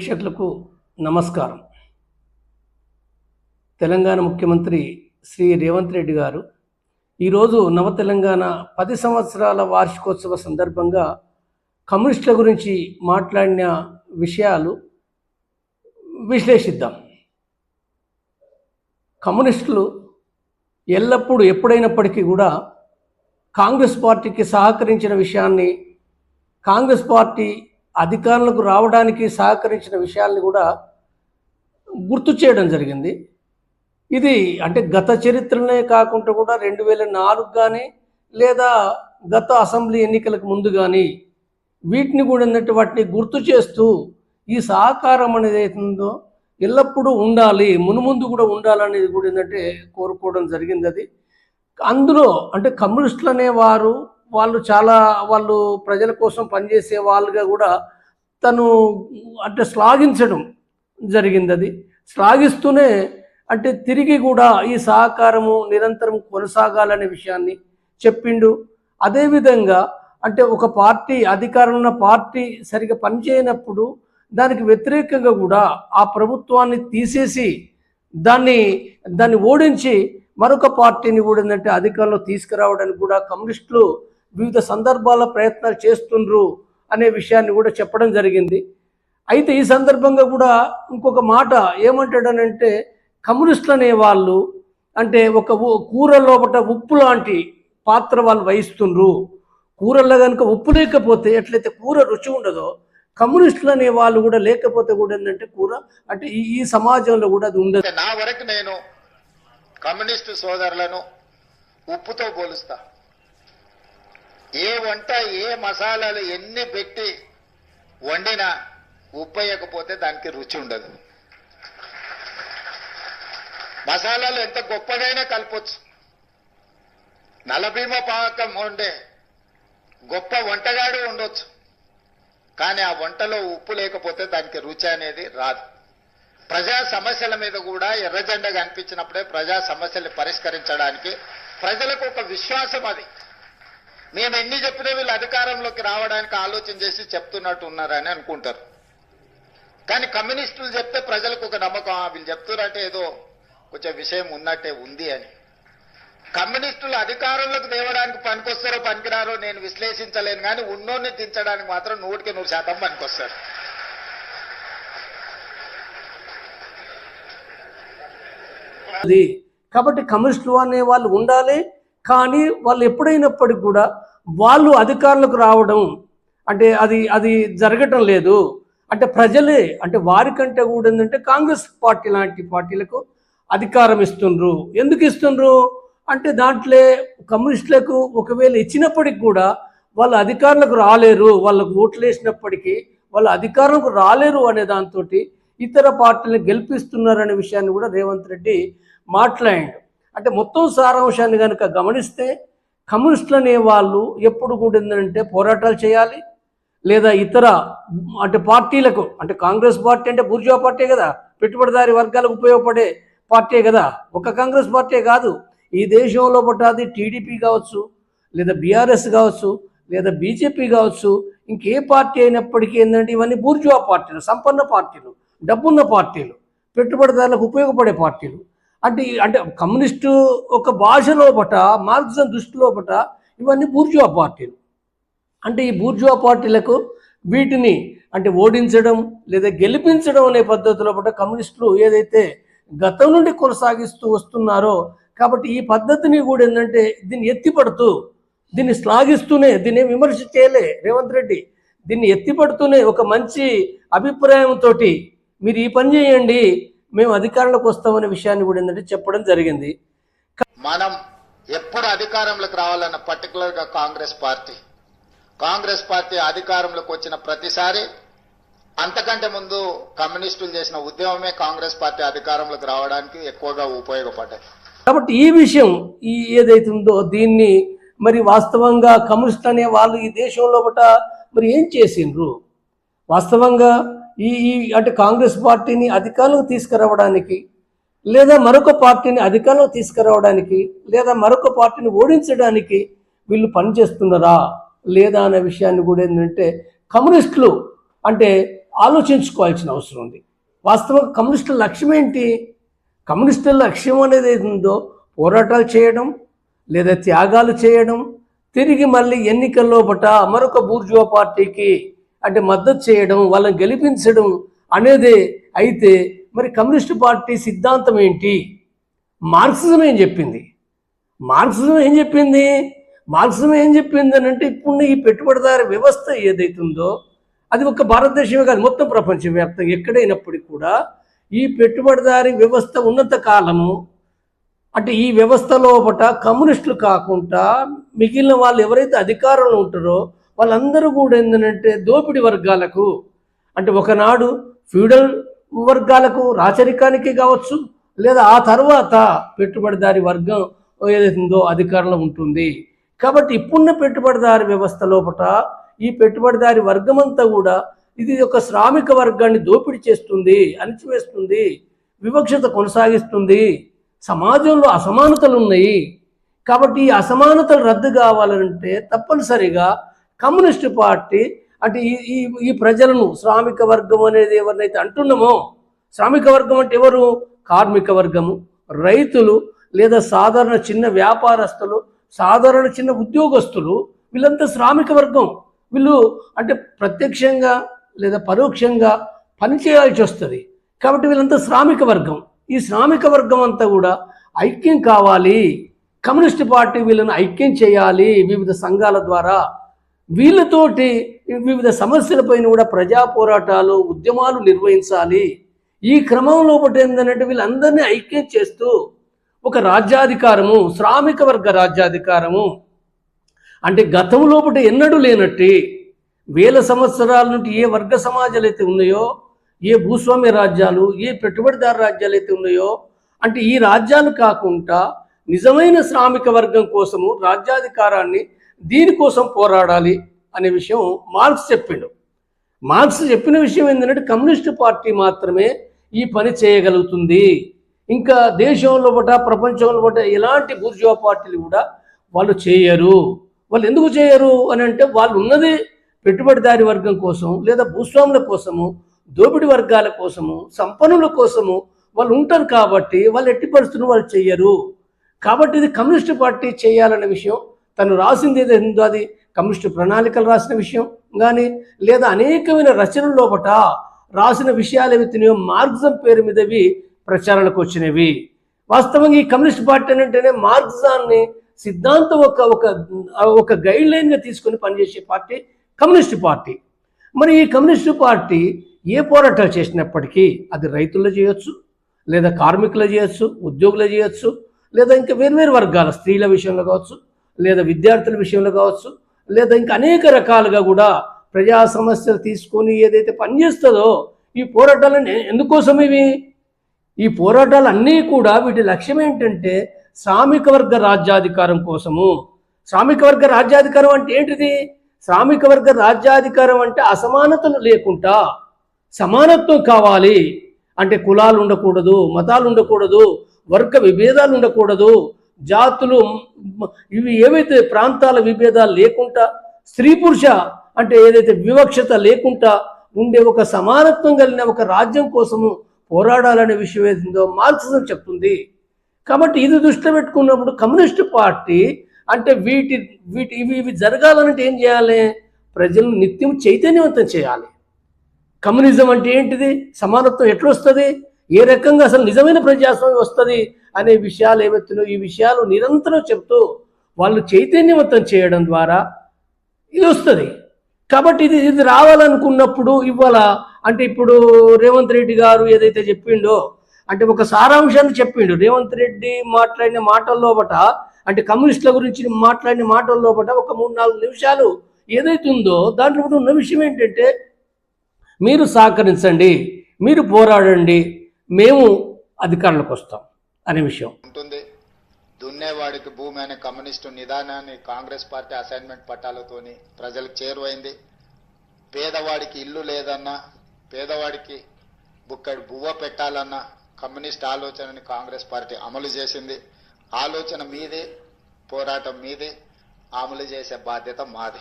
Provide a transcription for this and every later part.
ప్రేక్షకులకు నమస్కారం. తెలంగాణ ముఖ్యమంత్రి శ్రీ రేవంత్ రెడ్డి గారు ఈరోజు నవ తెలంగాణ పది సంవత్సరాల వార్షికోత్సవ సందర్భంగా కమ్యూనిస్టుల గురించి మాట్లాడిన విషయాలు విశ్లేషిద్దాం. కమ్యూనిస్టులు ఎల్లప్పుడూ ఎప్పుడైనప్పటికీ కూడా కాంగ్రెస్ పార్టీకి సహకరించిన విషయాన్ని కాంగ్రెస్ పార్టీ అధికారులకు రావడానికి సహకరించిన విషయాల్ని కూడా గుర్తు చేయడం జరిగింది. ఇది అంటే గత చరిత్రనే కాకుండా కూడా రెండు వేల నాలుగు కానీ లేదా గత అసెంబ్లీ ఎన్నికలకు ముందు కానీ వీటిని కూడా ఏంటంటే వాటిని గుర్తు చేస్తూ ఈ సహకారం అనేది అవుతుందో ఎల్లప్పుడూ ఉండాలి మునుముందు కూడా ఉండాలనేది కూడా ఏంటంటే కోరుకోవడం జరిగింది అది. అందులో అంటే కమ్యూనిస్టులు అనేవారు వాళ్ళు చాలా వాళ్ళు ప్రజల కోసం పనిచేసే వాళ్ళుగా కూడా తను అంటే శ్లాఘించడం జరిగింది అది శ్లాఘిస్తూనే అంటే తిరిగి కూడా ఈ సహకారము నిరంతరం కొనసాగాలనే విషయాన్ని చెప్పిండు. అదేవిధంగా అంటే ఒక పార్టీ అధికారం ఉన్న పార్టీ సరిగా పనిచేయనప్పుడు దానికి వ్యతిరేకంగా కూడా ఆ ప్రభుత్వాన్ని తీసేసి దాన్ని దాన్ని ఓడించి మరొక పార్టీని కూడా ఏంటంటే అధికారంలో తీసుకురావడానికి కూడా కమ్యూనిస్టులు వివిధ సందర్భాల ప్రయత్నాలు చేస్తుండ్రు అనే విషయాన్ని కూడా చెప్పడం జరిగింది. అయితే ఈ సందర్భంగా కూడా ఇంకొక మాట ఏమంటాడనంటే కమ్యూనిస్టులు అనే వాళ్ళు అంటే ఒక కూర లోపట ఉప్పు లాంటి పాత్ర వాళ్ళు వహిస్తుండ్రు. కూరల్లో కనుక ఉప్పు లేకపోతే ఎట్లయితే కూర రుచి ఉండదో కమ్యూనిస్టులు అనే వాళ్ళు కూడా లేకపోతే కూడా ఏంటంటే కూర అంటే ఈ ఈ సమాజంలో కూడా అది ఉండదు. నా వరకు నేను కమ్యూనిస్టు సోదరులను ఉప్పుతో పోలుస్తా. ఏ వంట ఏ మసాలాలు ఎన్ని పెట్టి వండినా ఉప్పు వేయకపోతే దానికి రుచి ఉండదు. మసాలాలు ఎంత గొప్పదైనా కలపొచ్చు. నలభీమ పాకం ఉండే గొప్ప వంటగాడు ఉండొచ్చు. కానీ ఆ వంటలో ఉప్పు లేకపోతే దానికి రుచి అనేది రాదు. ప్రజా సమస్యల మీద కూడా ఎర్రజెండగా కనిపించినప్పుడే ప్రజా సమస్యల్ని పరిష్కరించడానికి ప్రజలకు ఒక విశ్వాసం అది. నేను ఎన్ని చెప్పినా వీళ్ళు అధికారంలోకి రావడానికి ఆలోచన చేసి చెప్తున్నట్టు ఉన్నారని అనుకుంటారు. కానీ కమ్యూనిస్టులు చెప్తే ప్రజలకు ఒక నమ్మకం వీళ్ళు చెప్తున్నారంటే ఏదో కొంచెం విషయం ఉన్నట్టే ఉంది అని. కమ్యూనిస్టులు అధికారంలోకి తేవడానికి పనికొస్తారో పనికిరారో నేను విశ్లేషించలేను కానీ ఉన్నోన్ని దించడానికి మాత్రం నూటికి నూరు శాతం పనికొస్తారు. కాబట్టి కమ్యూనిస్టులు అనే వాళ్ళు ఉండాలి కానీ వాళ్ళు ఎప్పుడైనప్పటికీ కూడా వాళ్ళు అధికారులకు రావడం అంటే అది అది జరగటం లేదు. అంటే ప్రజలే అంటే వారికంటే కూడా ఏంటంటే కాంగ్రెస్ పార్టీ లాంటి పార్టీలకు అధికారం ఇస్తుండ్రు. ఎందుకు ఇస్తుండ్రు? అంటే దాంట్లో కమ్యూనిస్టులకు ఒకవేళ ఇచ్చినప్పటికి కూడా వాళ్ళు అధికారులకు రాలేరు. వాళ్ళకు ఓట్లు వేసినప్పటికీ వాళ్ళు అధికారంకు రాలేరు అనే దాంతో ఇతర పార్టీలను గెలిపిస్తున్నారనే విషయాన్ని కూడా రేవంత్ రెడ్డి మాట్లాడాడు. అంటే మొత్తం సారాంశాన్ని కనుక గమనిస్తే కమ్యూనిస్టులు అనే వాళ్ళు ఎప్పుడు కూడా ఏంటంటే పోరాటాలు చేయాలి లేదా ఇతర అంటే పార్టీలకు అంటే కాంగ్రెస్ పార్టీ అంటే బూర్జువా పార్టీ కదా పెట్టుబడిదారి వర్గాలకు ఉపయోగపడే పార్టీ కదా ఒక కాంగ్రెస్ పార్టీ కాదు. ఈ దేశంలో పట్టాది టీడీపీ కావచ్చు లేదా బీఆర్ఎస్ కావచ్చు లేదా బీజేపీ కావచ్చు ఇంకే పార్టీ అయినప్పటికీ ఏంటంటే ఇవన్నీ బూర్జువా పార్టీలు సంపన్న పార్టీలు డబ్బున్న పార్టీలు పెట్టుబడిదారులకు ఉపయోగపడే పార్టీలు. అంటే అంటే కమ్యూనిస్టు ఒక భాష లోపట మార్క్సిజం దృష్టి లోపట ఇవన్నీ బూర్జువా పార్టీలు. అంటే ఈ బూర్జువా పార్టీలకు వీటిని అంటే ఓడించడం లేదా గెలిపించడం అనే పద్ధతిలో పట్ల కమ్యూనిస్టులు ఏదైతే గతం నుండి కొనసాగిస్తూ వస్తున్నారో కాబట్టి ఈ పద్ధతిని కూడా ఏంటంటే దీన్ని ఎత్తిపడుతూ దీన్ని శ్లాఘిస్తూనే దీన్ని విమర్శ చేయలే రేవంత్ రెడ్డి. దీన్ని ఎత్తిపడుతూనే ఒక మంచి అభిప్రాయంతో మీరు ఈ పని చేయండి మేము అధికారంలోకి వస్తామనే విషయాన్ని కూడా ఏంటంటే చెప్పడం జరిగింది. మనం ఎప్పుడు అధికారంలోకి రావాలన్న పర్టికులర్గా కాంగ్రెస్ పార్టీ. కాంగ్రెస్ పార్టీ అధికారంలోకి వచ్చిన ప్రతిసారి అంతకంటే ముందు కమ్యూనిస్టులు చేసిన ఉద్యమమే కాంగ్రెస్ పార్టీ అధికారంలోకి రావడానికి ఎక్కువగా ఉపయోగపడ్డాయి. కాబట్టి ఈ విషయం ఈ ఏదైతే ఉందో దీన్ని మరి వాస్తవంగా కమ్యూనిస్ట్ అనే వాళ్ళు ఈ దేశంలో మరి ఏం చేసిండ్రు? వాస్తవంగా ఈ ఈ అంటే కాంగ్రెస్ పార్టీని అధికారంలో తీసుకురావడానికి లేదా మరొక పార్టీని అధికారంలో తీసుకురావడానికి లేదా మరొక పార్టీని ఓడించడానికి వీళ్ళు పనిచేస్తున్నారా లేదా అనే విషయాన్ని కూడా ఏంటంటే కమ్యూనిస్టులు అంటే ఆలోచించుకోవాల్సిన అవసరం ఉంది. వాస్తవంగా కమ్యూనిస్టుల లక్ష్యం ఏంటి? కమ్యూనిస్టుల లక్ష్యం అనేది ఏది ఉందో పోరాటాలు చేయడం లేదా త్యాగాలు చేయడం తిరిగి మళ్ళీ ఎన్నికల్లో పట మరొక బూర్జువా పార్టీకి అంటే మద్దతు చేయడం వాళ్ళని గెలిపించడం అనేది అయితే మరి కమ్యూనిస్టు పార్టీ సిద్ధాంతం ఏంటి? మార్క్సిజం ఏం చెప్పింది? మార్క్సిజం ఏం చెప్పింది? మార్క్సిజం ఏం చెప్పింది అని అంటే ఇప్పుడు ఈ పెట్టుబడిదారు వ్యవస్థ ఏదైతుందో అది ఒక భారతదేశమే కాదు మొత్తం ప్రపంచవ్యాప్తంగా ఎక్కడైనప్పటికీ కూడా ఈ పెట్టుబడిదారి వ్యవస్థ ఉన్నంత కాలము అంటే ఈ వ్యవస్థ లోపట కమ్యూనిస్టులు కాకుండా మిగిలిన వాళ్ళు ఎవరైతే అధికారంలో ఉంటారో వాళ్ళందరూ కూడా ఏంటంటే దోపిడి వర్గాలకు అంటే ఒకనాడు ఫ్యూడల్ వర్గాలకు రాచరికానికి కావచ్చు లేదా ఆ తర్వాత పెట్టుబడిదారి వర్గం ఏదైతుందో అధికారంలో ఉంటుంది. కాబట్టి ఇప్పుడున్న పెట్టుబడిదారి వ్యవస్థ లోపల ఈ పెట్టుబడిదారి వర్గం అంతా కూడా ఇది ఒక శ్రామిక వర్గాన్ని దోపిడీ చేస్తుంది అణిచివేస్తుంది వివక్షత కొనసాగిస్తుంది. సమాజంలో అసమానతలు ఉన్నాయి కాబట్టి ఈ అసమానతలు రద్దు కావాలంటే తప్పనిసరిగా కమ్యూనిస్ట్ పార్టీ అంటే ఈ ఈ ఈ ప్రజలను శ్రామిక వర్గం అనేది ఎవరినైతే అంటున్నామో శ్రామిక వర్గం అంటే ఎవరు? కార్మిక వర్గము. రైతులు లేదా సాధారణ చిన్న వ్యాపారస్తులు సాధారణ చిన్న ఉద్యోగస్తులు వీళ్ళంతా శ్రామిక వర్గం. వీళ్ళు అంటే ప్రత్యక్షంగా లేదా పరోక్షంగా పనిచేయాల్సి వస్తుంది. కాబట్టి వీళ్ళంతా శ్రామిక వర్గం. ఈ శ్రామిక వర్గం అంతా కూడా ఐక్యం కావాలి. కమ్యూనిస్ట్ పార్టీ వీళ్ళని ఐక్యం చేయాలి వివిధ సంఘాల ద్వారా. వీళ్ళతోటి వివిధ సమస్యలపైన కూడా ప్రజా పోరాటాలు ఉద్యమాలు నిర్వహించాలి. ఈ క్రమంలో ఒకటి ఏంటంటే వీళ్ళందరినీ ఐక్యం చేస్తూ ఒక రాజ్యాధికారము శ్రామిక వర్గ రాజ్యాధికారము. అంటే గతం ఎన్నడూ లేనట్టి వేల సంవత్సరాల నుండి ఏ వర్గ సమాజాలు అయితే ఉన్నాయో ఏ భూస్వామ్య రాజ్యాలు ఏ పెట్టుబడిదారు రాజ్యాలు అయితే ఉన్నాయో అంటే ఈ రాజ్యాలు కాకుండా నిజమైన శ్రామిక వర్గం కోసము రాజ్యాధికారాన్ని దీనికోసం పోరాడాలి అనే విషయం మార్క్స్ చెప్పిండు. మార్క్స్ చెప్పిన విషయం ఏంటంటే కమ్యూనిస్టు పార్టీ మాత్రమే ఈ పని చేయగలుగుతుంది. ఇంకా దేశంలో పట ప్రపంచంలో పట ఎలాంటి బూర్జువా పార్టీలు కూడా వాళ్ళు చేయరు. వాళ్ళు ఎందుకు చేయరు అని అంటే వాళ్ళు ఉన్నది పెట్టుబడిదారి వర్గం కోసం లేదా భూస్వాముల కోసము దోపిడి వర్గాల కోసము సంపన్నుల కోసము వాళ్ళు ఉంటారు కాబట్టి వాళ్ళు ఎట్టి పరిస్థితులు వాళ్ళు చెయ్యరు కాబట్టి ఇది కమ్యూనిస్ట్ పార్టీ చేయాలనే విషయం తను రాసింది ఏదైందో అది కమ్యూనిస్ట్ ప్రణాళికలు రాసిన విషయం కానీ లేదా అనేకమైన రచనల లోపట రాసిన విషయాలు ఏవైతున్నాయో మార్క్సిజం పేరు మీదవి ప్రచారాలకు వచ్చినవి. వాస్తవంగా ఈ కమ్యూనిస్ట్ పార్టీ అంటేనే మార్క్సిజాన్ని సిద్ధాంతం ఒక ఒక ఒక గైడ్ లైన్గా తీసుకొని పనిచేసే పార్టీ కమ్యూనిస్ట్ పార్టీ. మరి ఈ కమ్యూనిస్ట్ పార్టీ ఏ పోరాటాలు చేసినప్పటికీ అది రైతుల్లో చేయొచ్చు లేదా కార్మికులు చేయొచ్చు ఉద్యోగులు చేయొచ్చు లేదా ఇంకా వేర్వేరు వర్గాల స్త్రీల విషయంలో కావచ్చు లేదా విద్యార్థుల విషయంలో కావచ్చు లేదా ఇంకా అనేక రకాలుగా కూడా ప్రజా సమస్యలు తీసుకొని ఏదైతే పనిచేస్తుందో ఈ పోరాటాలను ఎందుకోసం ఇవి ఈ పోరాటాలు అన్నీ కూడా వీటి లక్ష్యం ఏంటంటే శ్రామిక వర్గ రాజ్యాధికారం కోసము. శ్రామిక వర్గ రాజ్యాధికారం అంటే ఏంటిది? శ్రామిక వర్గ రాజ్యాధికారం అంటే అసమానతలు లేకుండా సమానత్వం కావాలి. అంటే కులాలు ఉండకూడదు మతాలు ఉండకూడదు వర్గ విభేదాలు ఉండకూడదు జాతులు ఇవి ఏవైతే ప్రాంతాల విభేదాలు లేకుండా స్త్రీ పురుష అంటే ఏదైతే వివక్షత లేకుండా ఉండే ఒక సమానత్వం కలిగిన ఒక రాజ్యం కోసము పోరాడాలనే విషయం ఏదో మార్క్సిజం చెప్తుంది. కాబట్టి ఇది దృష్టిలో పెట్టుకున్నప్పుడు కమ్యూనిస్ట్ పార్టీ అంటే వీటి వీటి ఇవి ఇవి జరగాలంటే ఏం చేయాలి? ప్రజలను నిత్యం చైతన్యవంతం చేయాలి. కమ్యూనిజం అంటే ఏంటిది? సమానత్వం ఎట్లొస్తుంది? ఏ రకంగా అసలు నిజమైన ప్రజాస్వామ్యం వస్తుంది అనే విషయాలు ఏవైతున్నాయో ఈ విషయాలు నిరంతరం చెప్తూ వాళ్ళు చైతన్యవంతం చేయడం ద్వారా ఇది వస్తుంది. కాబట్టి ఇది ఇది రావాలనుకున్నప్పుడు ఇవాళ అంటే ఇప్పుడు రేవంత్ రెడ్డి గారు ఏదైతే చెప్పిండో అంటే ఒక సారాంశాన్ని చెప్పిండు. రేవంత్ రెడ్డి మాట్లాడిన మాటల్లోపట అంటే కమ్యూనిస్టుల గురించి మాట్లాడిన మాటల్లోపట ఒక మూడు నాలుగు నిమిషాలు ఏదైతే ఉందో దాంట్లో ఉన్న విషయం ఏంటంటే మీరు సహకరించండి మీరు పోరాడండి మేము అధికారంలోకి వస్తాం అనే విషయం. ఉంటుంది. దున్నేవాడికి భూమి అనే కమ్యూనిస్టు నిదానాన్ని కాంగ్రెస్ పార్టీ అసైన్మెంట్ పట్టాలతోని ప్రజలకు చేరువైంది. పేదవాడికి ఇల్లు లేదన్నా పేదవాడికి బుక్కడి బువ్వ పెట్టాలన్నా కమ్యూనిస్ట్ ఆలోచనని కాంగ్రెస్ పార్టీ అమలు చేసింది. ఆలోచన మీదే పోరాటం మీదే అమలు చేసే బాధ్యత మాది.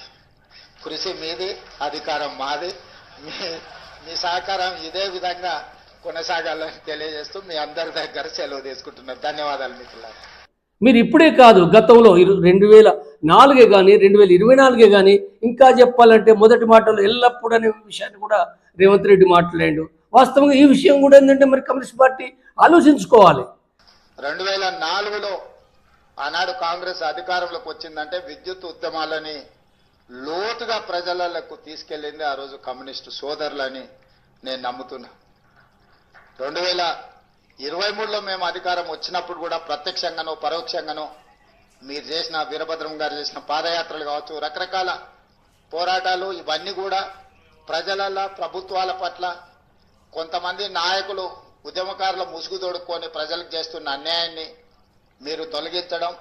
కృషి మీది అధికారం మాది. మీ మీ సహకారం ఇదే విధంగా కొనసాగాలని తెలియజేస్తూ మీ అందరి దగ్గర సెలవు తీసుకుంటున్నాను. ధన్యవాదాలు మిత్రులారా. మీరు ఇప్పుడే కాదు గతంలో రెండు వేల నాలుగే కానీ రెండు వేల ఇరవై నాలుగే కానీ ఇంకా చెప్పాలంటే మొదటి మాటలు ఎల్లప్పుడూ అనే విషయాన్ని కూడా రేవంత్ రెడ్డి మాట్లాడాడు. వాస్తవంగా ఈ విషయం కూడా ఏంటంటే మరి కమ్యూనిస్ట్ పార్టీ ఆలోచించుకోవాలి. రెండు వేల నాలుగులో ఆనాడు కాంగ్రెస్ అధికారంలోకి వచ్చిందంటే విద్యుత్ ఉద్యమాలని లోతుగా ప్రజలకు తీసుకెళ్ళింది ఆ రోజు కమ్యూనిస్టు సోదరులని నేను నమ్ముతున్నా. రెండు వేల ఇరవై మూడులో మేము అధికారం వచ్చినప్పుడు కూడా ప్రత్యక్షంగానో పరోక్షంగానో మీరు చేసిన వీరభద్రం గారు చేసిన పాదయాత్రలు కావచ్చు రకరకాల పోరాటాలు ఇవన్నీ కూడా ప్రజల ప్రభుత్వాల పట్ల కొంతమంది నాయకులు ఉద్యమకారుల ముసుగు తోడుకొని ప్రజలకు చేస్తున్న అన్యాయాన్ని మీరు తొలగించడం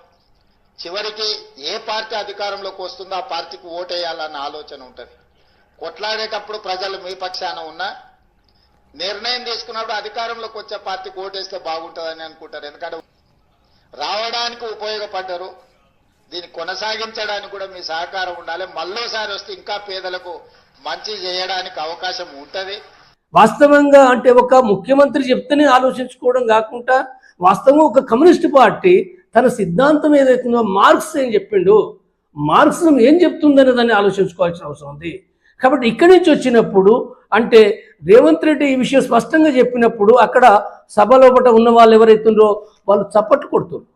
చివరికి ఏ పార్టీ అధికారంలోకి వస్తుందో ఆ పార్టీకి ఓటేయాలన్న ఆలోచన ఉంటుంది. కొట్లాడేటప్పుడు ప్రజలు మీ పక్షాన ఉన్నా నిర్ణయం తీసుకున్నప్పుడు అధికారంలోకి వచ్చే పార్టీ ఓటేస్తే బాగుంటుందని అనుకుంటారు. ఎందుకంటే రావడానికి ఉపయోగపడ్డారు. దీన్ని కొనసాగించడానికి కూడా మీ సహకారం ఉండాలి. మళ్ళోసారి వస్తే ఇంకా పేదలకు మంచి చేయడానికి అవకాశం ఉంటుంది. వాస్తవంగా అంటే ఒక ముఖ్యమంత్రి చెప్తేనే ఆలోచించుకోవడం కాకుండా వాస్తవంగా ఒక కమ్యూనిస్ట్ పార్టీ తన సిద్ధాంతం ఏదైతుందో మార్క్స్ ఏం చెప్పిండు మార్క్సిజం ఏం చెప్తుందనే దాన్ని ఆలోచించుకోవాల్సిన అవసరం ఉంది. కాబట్టి ఇక్కడి నుంచి వచ్చినప్పుడు అంటే రేవంత్ రెడ్డి ఈ విషయం స్పష్టంగా చెప్పినప్పుడు అక్కడ సభలోపట ఉన్న వాళ్ళు ఎవరైతుండ్రో వాళ్ళు చప్పట్లు కొడుతున్నారు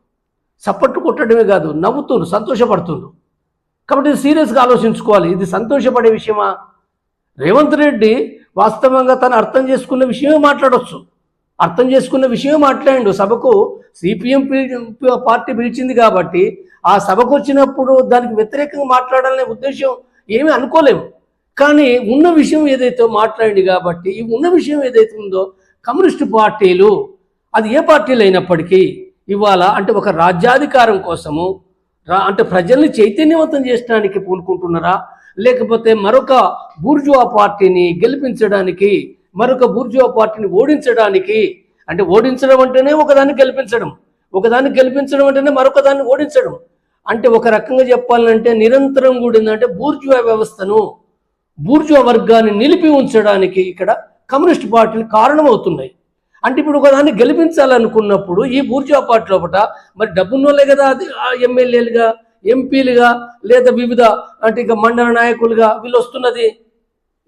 చప్పట్లు కొట్టడమే కాదు నవ్వుతున్నారు సంతోషపడుతున్నారు కాబట్టి సీరియస్గా ఆలోచించుకోవాలి. ఇది సంతోషపడే విషయమా? రేవంత్ రెడ్డి వాస్తవంగా తను అర్థం చేసుకున్న విషయమే మాట్లాడవచ్చు అర్థం చేసుకున్న విషయమే మాట్లాడిండు. సభకు సిపిఎం పార్టీ పిలిచింది కాబట్టి ఆ సభకు వచ్చినప్పుడు దానికి వ్యతిరేకంగా మాట్లాడాలనే ఉద్దేశం ఏమీ అనుకోలేము. కానీ ఉన్న విషయం ఏదైతే మాట్లాడింది కాబట్టి ఈ ఉన్న విషయం ఏదైతే ఉందో కమ్యూనిస్టు పార్టీలు అది ఏ పార్టీలు అయినప్పటికీ ఇవాళ అంటే ఒక రాజ్యాధికారం కోసము రా అంటే ప్రజల్ని చైతన్యవంతం చేయడానికి పూనుకుంటున్నారా? లేకపోతే మరొక బూర్జువా పార్టీని గెలిపించడానికి మరొక బూర్జువా పార్టీని ఓడించడానికి అంటే ఓడించడం అంటేనే ఒకదాన్ని గెలిపించడం ఒకదాన్ని గెలిపించడం అంటేనే మరొక దాన్ని ఓడించడం. అంటే ఒక రకంగా చెప్పాలంటే నిరంతరం కూడిందంటే బూర్జువా వ్యవస్థను బూర్జువా వర్గాన్ని నిలిపి ఉంచడానికి ఇక్కడ కమ్యూనిస్ట్ పార్టీలు కారణమవుతున్నాయి. అంటే ఇప్పుడు ఒకదాన్ని గెలిపించాలనుకున్నప్పుడు ఈ బూర్జువా పార్టీ లోపల మరి డబ్బున్నోళ్ళే కదా అది ఎమ్మెల్యేలుగా ఎంపీలుగా లేదా వివిధ అంటే ఇక మండల నాయకులుగా వీళ్ళు వస్తున్నది.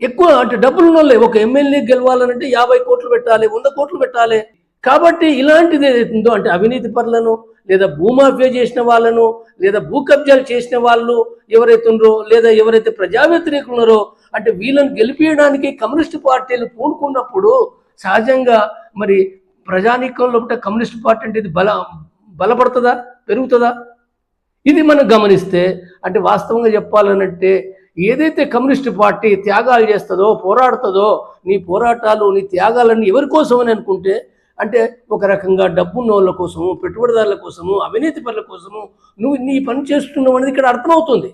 ఎక్కువ అంటే డబ్బులున్నోళ్ళే ఒక ఎమ్మెల్యే గెలవాలనంటే యాభై కోట్లు పెట్టాలి వంద కోట్లు పెట్టాలి. కాబట్టి ఇలాంటిది ఏదైతుందో అంటే అవినీతి పరులను లేదా భూమాఫియా చేసిన వాళ్ళను లేదా భూ కబ్జాలు చేసిన వాళ్ళు ఎవరైతే ఉన్నారో లేదా ఎవరైతే ప్రజా వ్యతిరేకులు ఉన్నారో అంటే వీళ్ళని గెలిపించడానికి కమ్యూనిస్ట్ పార్టీలు పూనుకున్నప్పుడు సహజంగా మరి ప్రజానీకంలో ఉంటే కమ్యూనిస్ట్ పార్టీ అంటే ఇది బల బలపడుతుందా? పెరుగుతుందా? ఇది మనం గమనిస్తే అంటే వాస్తవంగా చెప్పాలనంటే ఏదైతే కమ్యూనిస్ట్ పార్టీ త్యాగాలు చేస్తుందో పోరాడుతుందో నీ పోరాటాలు నీ త్యాగాలన్నీ ఎవరి కోసమని అనుకుంటే అంటే ఒక రకంగా డబ్బున్న వాళ్ళ కోసము పెట్టుబడిదారుల కోసము అవినీతి పనుల కోసము నువ్వు నీ పని చేస్తున్నావు అనేది ఇక్కడ అర్థమవుతుంది.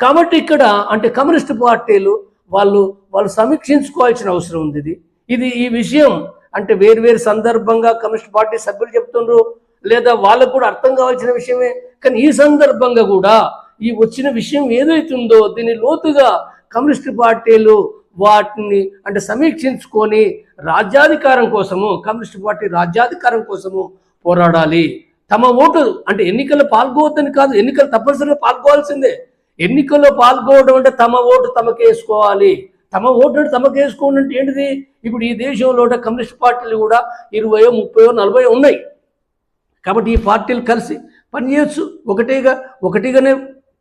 కాబట్టి ఇక్కడ అంటే కమ్యూనిస్ట్ పార్టీలు వాళ్ళు వాళ్ళు సమీక్షించుకోవాల్సిన అవసరం ఉంది ఇది. ఇది ఈ విషయం అంటే వేరు వేరు సందర్భంగా కమ్యూనిస్ట్ పార్టీ సభ్యులు చెప్తుండ్రు లేదా వాళ్ళకు కూడా అర్థం కావాల్సిన విషయమే. కానీ ఈ సందర్భంగా కూడా ఈ వచ్చిన విషయం ఏదైతుందో దీన్ని లోతుగా కమ్యూనిస్ట్ పార్టీలు వాటిని అంటే సమీక్షించుకొని రాజ్యాధికారం కోసము కమ్యూనిస్ట్ పార్టీ రాజ్యాధికారం కోసము పోరాడాలి. తమ ఓటు అంటే ఎన్నికల్లో పాల్గొవద్దని కాదు ఎన్నికలు తప్పనిసరిగా పాల్గొవాల్సిందే. ఎన్నికల్లో పాల్గొవడం అంటే తమ ఓటు తమకు వేసుకోవాలి. తమ ఓటు అంటే తమకు వేసుకోండి అంటే ఏంటిది? ఇప్పుడు ఈ దేశంలో కమ్యూనిస్ట్ పార్టీలు కూడా ఇరవయో ముప్పయో నలభై ఉన్నాయి. కాబట్టి ఈ పార్టీలు కలిసి పనిచేయచ్చు. ఒకటిగా ఒకటిగానే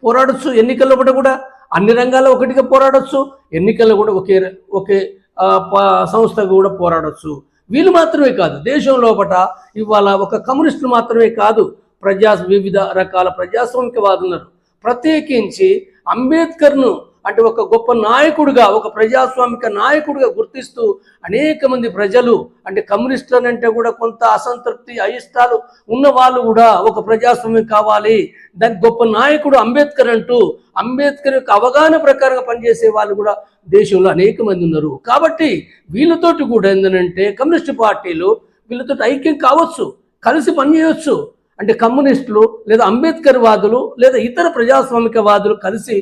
పోరాడొచ్చు ఎన్నికల్లో కూడా కూడా. అన్ని రంగాల్లో ఒకటిగా పోరాడొచ్చు. ఎన్నికల్లో కూడా ఒకే ఒకే ప- సంస్థగా కూడా పోరాడొచ్చు. వీళ్ళు మాత్రమే కాదు దేశం లోపల ఇవాళ ఒక కమ్యూనిస్టులు మాత్రమే కాదు ప్రజా వివిధ రకాల ప్రజాస్వామికవాదులు ఉన్నారు ప్రత్యేకించి అంబేద్కర్ను అంటే ఒక గొప్ప నాయకుడిగా ఒక ప్రజాస్వామిక నాయకుడిగా గుర్తిస్తూ అనేక మంది ప్రజలు అంటే కమ్యూనిస్టులు అంటే కూడా కొంత అసంతృప్తి అయిష్టాలు ఉన్న వాళ్ళు కూడా ఒక ప్రజాస్వామ్యం కావాలి. దానికి గొప్ప నాయకుడు అంబేద్కర్ అంటూ అంబేద్కర్ యొక్క అవగాహన ప్రకారంగా పనిచేసే వాళ్ళు కూడా దేశంలో అనేక మంది ఉన్నారు. కాబట్టి వీళ్ళతోటి కూడా ఏంటంటే కమ్యూనిస్ట్ పార్టీలు వీళ్ళతో ఐక్యం కావచ్చు కలిసి పనిచేయవచ్చు అంటే కమ్యూనిస్టులు లేదా అంబేద్కర్ వాదులు లేదా ఇతర ప్రజాస్వామిక వాదులు కలిసి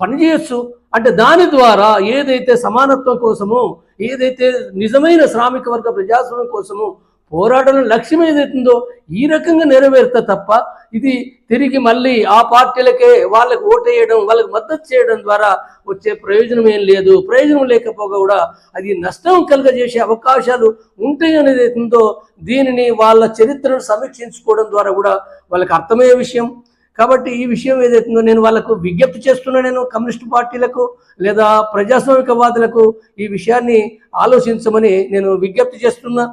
పనిచేయచ్చు. అంటే దాని ద్వారా ఏదైతే సమానత్వం కోసము ఏదైతే నిజమైన శ్రామిక వర్గ ప్రజాస్వామ్యం కోసము పోరాటం లక్ష్యం ఏదైతుందో ఈ రకంగా నెరవేరుతా తప్ప ఇది తిరిగి మళ్ళీ ఆ పార్టీలకే వాళ్ళకి ఓటేయడం వాళ్ళకి మద్దతు చేయడం ద్వారా వచ్చే ప్రయోజనం ఏం లేదు. ప్రయోజనం లేకపోగా కూడా అది నష్టం కలుగజేసే అవకాశాలు ఉంటాయి అనేది అవుతుందో దీనిని వాళ్ళ చరిత్రను సమీక్షించుకోవడం ద్వారా కూడా వాళ్ళకి అర్థమయ్యే విషయం. కాబట్టి ఈ విషయం ఏదైతుందో నేను వాళ్ళకు విజ్ఞప్తి చేస్తున్నా నేను కమ్యూనిస్ట్ పార్టీలకు లేదా ప్రజాస్వామికవాదులకు ఈ విషయాన్ని ఆలోచించమని నేను విజ్ఞప్తి చేస్తున్నా.